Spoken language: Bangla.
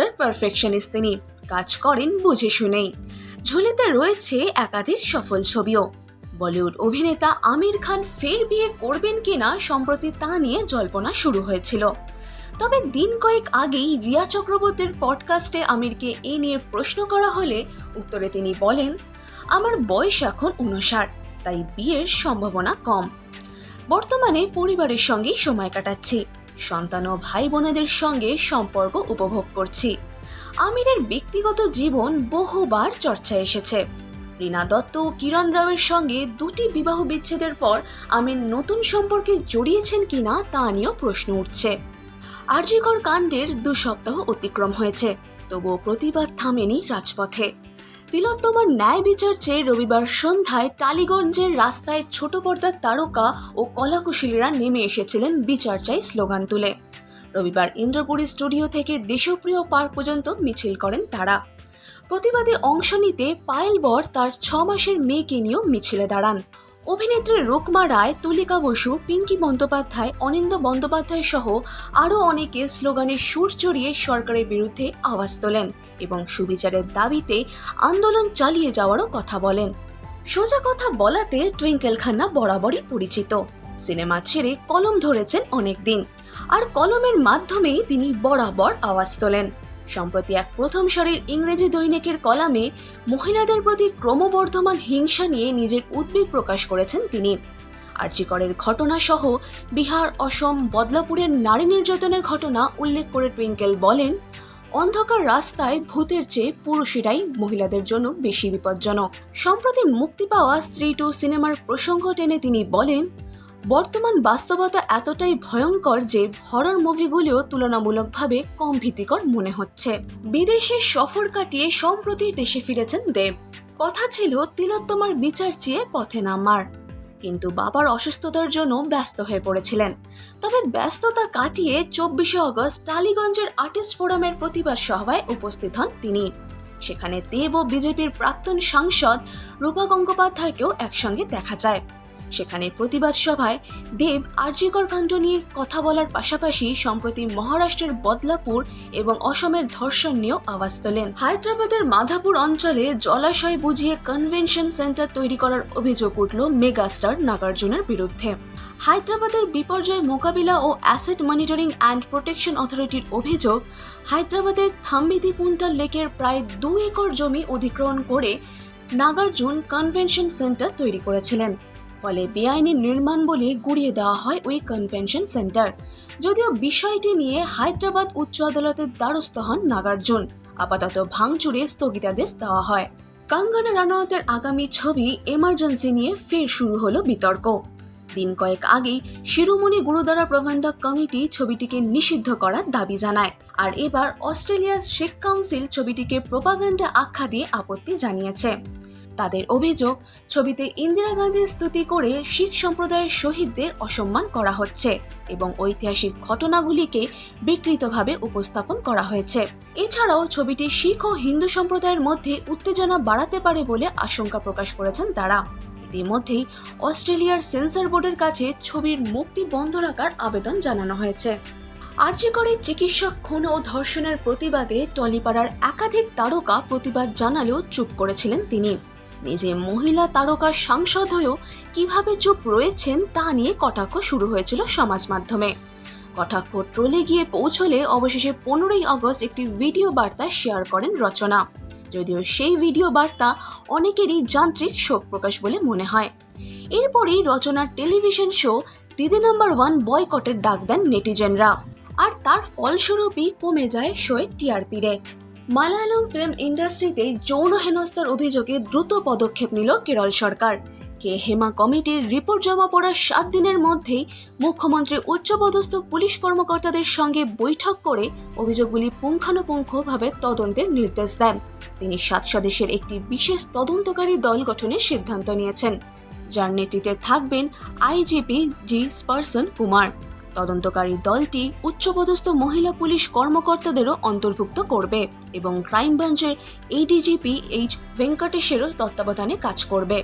পারফেকশনিস্ট তিনি। কাজ করেন বুঝে শুনেই। ঝুলিতে রয়েছে একাধিক সফল ছবিও। বলিউড অভিনেতা আমির খান ফের বিয়ে করবেন কিনা সম্প্রতি তা নিয়ে জল্পনা শুরু হয়েছিল। তবে দিন কয়েক আগেই রিয়া চক্রবর্তীর পডকাস্টে আমিরকে এ নিয়ে প্রশ্ন করা হলে উত্তরে তিনি বলেন, আমার বয়স এখন উনষাট তাই বিয়ের সম্ভাবনা কম। বর্তমানে পরিবারের সঙ্গেই সময় কাটাচ্ছি। সন্তান ও ভাই বোনেদের সঙ্গে সম্পর্ক উপভোগ করছি। আমিরের ব্যক্তিগত জীবন বহুবার চর্চায় এসেছে। রীনা দত্ত ও কিরণ রাওয়ের সঙ্গে দুটি বিবাহ বিচ্ছেদের পর আমির নতুন সম্পর্কে জড়িয়েছেন কিনা তা নিয়েও প্রশ্ন উঠছে। আরজিকর কাণ্ডের দু সপ্তাহ অতিক্রম হয়েছে, তবুও প্রতিবাদ থামেনি রাজপথে। তিলোত্তমার ন্যায় বিচার চেয়ে রবিবার সন্ধ্যায় টালিগঞ্জের রাস্তায় ছোট পর্দার তারকা ও কলাকুশলীরা নেমে এসেছিলেন বিচার চাই স্লোগান তুলে। রবিবার ইন্দ্রপুরী স্টুডিও থেকে দেশপ্রিয় পার্ক পর্যন্ত মিছিল করেন তারা। প্রতিবাদে অংশ নিতে পায়েল বর তার ছ মাসের মেয়েকে নিয়েও মিছিলে দাঁড়ান। অভিনেত্রী রুকমা রায়, তুলিকা বসু, পিঙ্কি বন্দ্যোপাধ্যায় অনিন্দ বন্দ্যোপাধ্যায় সহ আরও অনেকে স্লোগানে সুর চড়িয়ে সরকারের বিরুদ্ধে আওয়াজ তোলেন। এবং সুবিচারের দাবিতে আন্দোলন চালিয়ে যাওয়ারও কথা বলেন। সোজা কথা বলাতে টুইঙ্কেল খান্না বরাবরই পরিচিত। সিনেমা ছেড়ে কলম ধরেছেন অনেকদিন। আর কলমের মাধ্যমেই তিনি বরাবর আওয়াজ তোলেন। সম্প্রতি এক প্রথম সারির ইংরেজি দৈনিকের কলামে মহিলাদের প্রতি ক্রমবর্ধমান হিংসা নিয়ে নিজের উদ্বেগ প্রকাশ করেছেন তিনি। আর্যিকরের ঘটনা সহ বিহার, অসম, বদলাপুরের নারী নির্যাতনের ঘটনা উল্লেখ করে টুইঙ্কেল বলেন অন্ধকার রাস্তায় ভূতের চেয়ে পুরুষেরাই মহিলাদের জন্য বেশি বিপজ্জনক। সম্প্রতি মুক্তি পাওয়া স্ত্রী টু সিনেমার প্রসঙ্গ টেনে তিনি বলেন, বর্তমান বাস্তবতা এতটাই ভয়ঙ্কর যে হরর মুভিগুলিও তুলনামূলকভাবে কম ভীতিকর মনে হচ্ছে। বিদেশে সফর কাটিয়ে সম্প্রতি দেশে ফিরেছেন দেব। কথা ছিল, তিলোত্তমার বিচার চেয়ে পথে নামার। কিন্তু বাবার অসুস্থতার জন্য ব্যস্ত হয়ে পড়েছিলেন। তবে ব্যস্ততা কাটিয়ে চব্বিশে অগস্ট টালিগঞ্জের আর্টিস্ট ফোরামের প্রতিবাদ সভায় উপস্থিত হন তিনি। সেখানে দেব ও বিজেপির প্রাক্তন সাংসদ রূপা গঙ্গোপাধ্যায়কেও একসঙ্গে দেখা যায়। সেখানে প্রতিবাদ সভায় দেব আরজিকর কাণ্ড নিয়ে কথা বলার পাশাপাশি সম্প্রতি মহারাষ্ট্রের বদলাপুর এবং অসমের ধর্ষণ নিয়েও আওয়াজ তোলেন। হায়দ্রাবাদের মাধাপুর অঞ্চলে জলাশয় বুঝিয়ে কনভেনশন সেন্টার তৈরি করার অভিযোগ উঠল মেগাস্টার নাগার্জুনের বিরুদ্ধে। হায়দ্রাবাদের বিপর্যয় মোকাবিলা ও অ্যাসেট মনিটরিং অ্যান্ড প্রোটেকশন অথরিটির অভিযোগ, হায়দ্রাবাদের থাম্বিদি কুন্টাল লেকের প্রায় দু একর জমি অধিগ্রহণ করে নাগার্জুন কনভেনশন সেন্টার তৈরি করেছিলেন। ফলে বেআইনি নির্মাণ বলে গুড়িয়ে দেওয়া হয় ওই কনভেনশন সেন্টার যদিও বিষয়টি নিয়ে হায়দ্রাবাদ উচ্চ আদালতের দ্বারস্থ হন নাগার্জুন। আপাতত ভাঙচুরে স্থগিতাদেশ দেওয়া হয়। কাঙ্গনা রানাওয়াতের আগামী ছবি এমার্জেন্সি নিয়ে ফের শুরু হলো বিতর্ক। দিন কয়েক আগেই শিরোমণি গুরুদ্বারা প্রবন্ধক কমিটি ছবিটিকে নিষিদ্ধ করার দাবি জানায়। আর এবার অস্ট্রেলিয়ার শেখ কাউন্সিল ছবিটিকে প্রোপাগান্ডা আখ্যা দিয়ে আপত্তি জানিয়েছে। তাদের অভিযোগ, ছবিতে ইন্দিরা গান্ধীর স্তুতি করে শিখ সম্প্রদায়ের শহীদদের অসম্মান করা হচ্ছে এবং ঐতিহাসিক ঘটনাগুলিকে বিকৃতভাবে উপস্থাপন করা হয়েছে। এছাড়াও ছবিটি শিখ ও হিন্দু সম্প্রদায়ের মধ্যে উত্তেজনা বাড়াতে পারে বলে আশঙ্কা প্রকাশ করেছেন তারা। ইতিমধ্যেই অস্ট্রেলিয়ার সেন্সর বোর্ডের কাছে ছবির মুক্তি বন্ধ রাখার আবেদন জানানো হয়েছে। আর্যিকরে চিকিৎসক খুন ও ধর্ষণের প্রতিবাদে টলিপাড়ার একাধিক তারকা প্রতিবাদ জানালেও চুপ করেছিলেন তিনি। নিজে মহিলা তারকা সাংসদ হয়েও কীভাবে চুপ রয়েছেন তা নিয়ে কটাক্ষ শুরু হয়েছিল সমাজ মাধ্যমে। কটাক্ষ ট্রলে গিয়ে পৌঁছলে অবশেষে পনেরোই আগস্ট একটি ভিডিও বার্তা শেয়ার করেন রচনা। যদিও সেই ভিডিও বার্তা অনেকেরই যান্ত্রিক শোক প্রকাশ বলে মনে হয়। এরপরেই রচনার television show Didi number one বয়কটের ডাক দেন নেটিজেনরা। আর তার ফলস্বরূপই কমে যায় শোয়ের টিআরপি রেট। মালায়ালম ফিল্ম ইন্ডাস্ট্রিতে যৌন হেনস্থার অভিযোগে দ্রুত পদক্ষেপ নিল কেরল সরকার। কে হেমা কমিটির রিপোর্ট জমা পড়ার সাত দিনের মধ্যেই মুখ্যমন্ত্রী, উচ্চপদস্থ পুলিশ কর্মকর্তাদের সঙ্গে বৈঠক করে অভিযোগগুলি পুঙ্খানুপুঙ্খভাবে তদন্তের নির্দেশ দেন। তিনি সাত সদস্যের একটি বিশেষ তদন্তকারী দল গঠনের সিদ্ধান্ত নিয়েছেন। যার নেতৃত্বে থাকবেন আইজিপি জি স্পার্সন কুমার। তদন্তকারী দলটি উচ্চপদস্থ মহিলা পুলিশ কর্মকর্তাদেরও অন্তর্ভুক্ত করবে এবং ক্রাইম ব্রাঞ্চের এডিজিপি এইচ ভেঙ্কটেশেরও তত্ত্বাবধানে কাজ করবে।